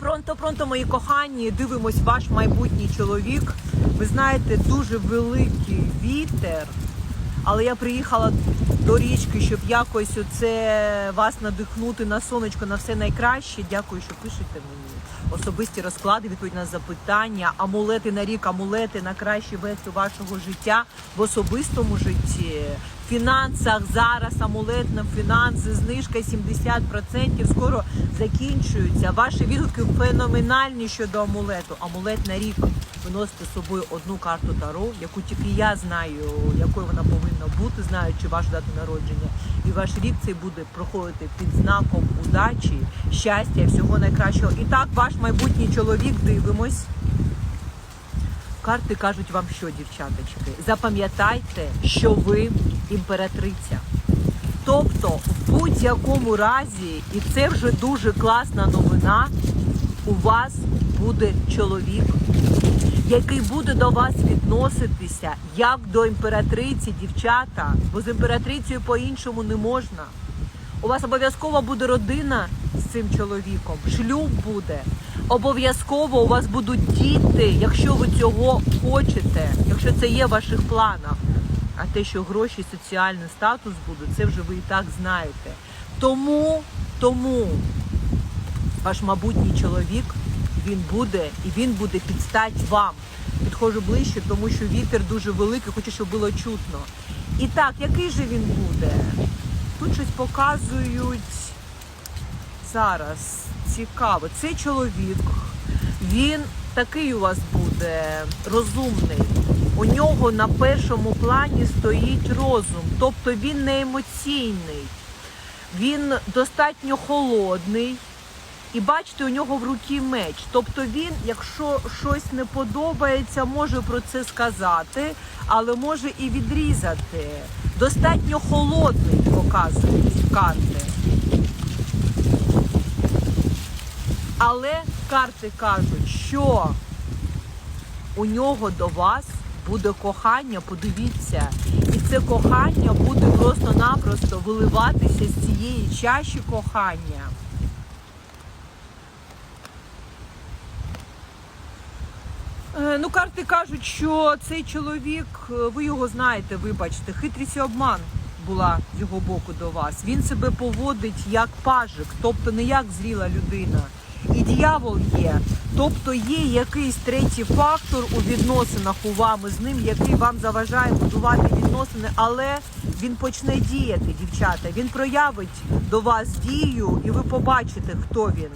Пронто, пронто, мої кохані, дивимось ваш майбутній чоловік. Ви знаєте, дуже великий вітер. Але я приїхала до річки, щоб якось оце вас надихнути на сонечко, на все найкраще. Дякую, що пишете мені. Особисті розклади, відповідь на запитання, амулети на рік, амулети на кращі вести вашого життя в особистому житті. Фінансах зараз амулет на фінанси, знижка 70%, скоро закінчується. Ваші відгуки феноменальні щодо амулету. Амулет на рік. Ви носите з собою одну карту Таро, яку тільки я знаю, якою вона повинна бути, знаючи вашу дату народження. І ваш рік цей буде проходити під знаком удачі, щастя, всього найкращого. І так, ваш майбутній чоловік, дивимось. Карти кажуть вам що, дівчаточки? Запам'ятайте, що ви імператриця. Тобто, в будь-якому разі, і це вже дуже класна новина, у вас буде чоловік, який буде до вас відноситися як до імператриці, дівчата, бо з імператрицею по-іншому не можна. У вас обов'язково буде родина з цим чоловіком, шлюб буде. Обов'язково у вас будуть діти, якщо ви цього хочете, якщо це є в ваших планах. А те, що гроші, соціальний статус будуть, це вже ви і так знаєте. Тому, тому ваш майбутній чоловік він буде і він буде підстать вам. Підходжу ближче, тому що вітер дуже великий, хочу, щоб було чутно. І так, який же він буде? Тут щось показують зараз. Цікаво. Цей чоловік, він такий у вас буде розумний. У нього на першому плані стоїть розум, тобто він не емоційний, він достатньо холодний. І бачите, у нього в руці меч. Тобто він, якщо щось не подобається, може про це сказати, але може і відрізати. Достатньо холодний показують карти. Але карти кажуть, що у нього до вас буде кохання, подивіться, і це кохання буде просто-напросто виливатися з цієї чаші кохання. Е, Ну, карти кажуть, що цей чоловік, е, ви його знаєте, вибачте, хитрість і обман була з його боку до вас. Він себе поводить як пажик, тобто не як зріла людина. І дьявол є, тобто є якийсь третій фактор у відносинах у вами з ним, який вам заважає будувати відносини, але він почне діяти, дівчата. Він проявить до вас дію, і ви побачите, хто він.